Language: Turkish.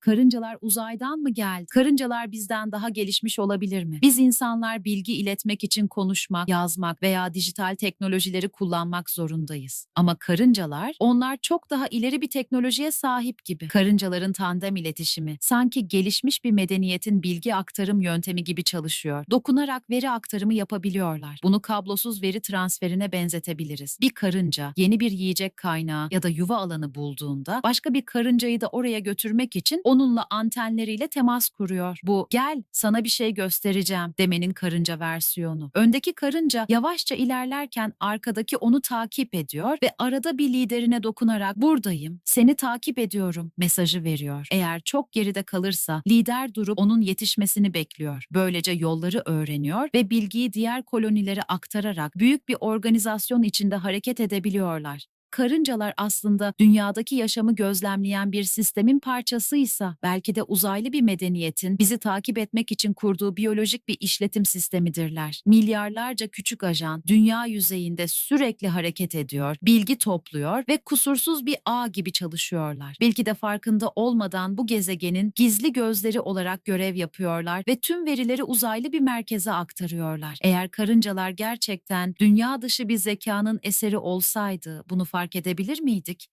Karıncalar uzaydan mı geldi? Karıncalar bizden daha gelişmiş olabilir mi? Biz insanlar bilgi iletmek için konuşmak, yazmak veya dijital teknolojileri kullanmak zorundayız. Ama karıncalar, onlar çok daha ileri bir teknolojiye sahip gibi. Karıncaların tandem iletişimi sanki gelişmiş bir medeniyetin bilgi aktarım yöntemi gibi çalışıyor. Dokunarak veri aktarımı yapabiliyorlar. Bunu kablosuz veri transferine benzetebiliriz. Bir karınca yeni bir yiyecek kaynağı ya da yuva alanı bulduğunda başka bir karıncayı da oraya götürmek için onunla antenleriyle temas kuruyor. Bu gel sana bir şey göstereceğim demenin karınca versiyonu. Öndeki karınca yavaşça ilerlerken arkadaki onu takip ediyor ve arada bir liderine dokunarak buradayım, seni takip ediyorum mesajı veriyor. Eğer çok geride kalırsa lider durup onun yetişmesini bekliyor. Böylece yolları öğreniyor ve bilgiyi diğer kolonilere aktararak büyük bir organizasyon içinde hareket edebiliyorlar. Karıncalar aslında dünyadaki yaşamı gözlemleyen bir sistemin parçasıysa belki de uzaylı bir medeniyetin bizi takip etmek için kurduğu biyolojik bir işletim sistemidirler. Milyarlarca küçük ajan dünya yüzeyinde sürekli hareket ediyor, bilgi topluyor ve kusursuz bir ağ gibi çalışıyorlar. Belki de farkında olmadan bu gezegenin gizli gözleri olarak görev yapıyorlar ve tüm verileri uzaylı bir merkeze aktarıyorlar. Eğer karıncalar gerçekten dünya dışı bir zekanın eseri olsaydı bunu fark edebilir miydik?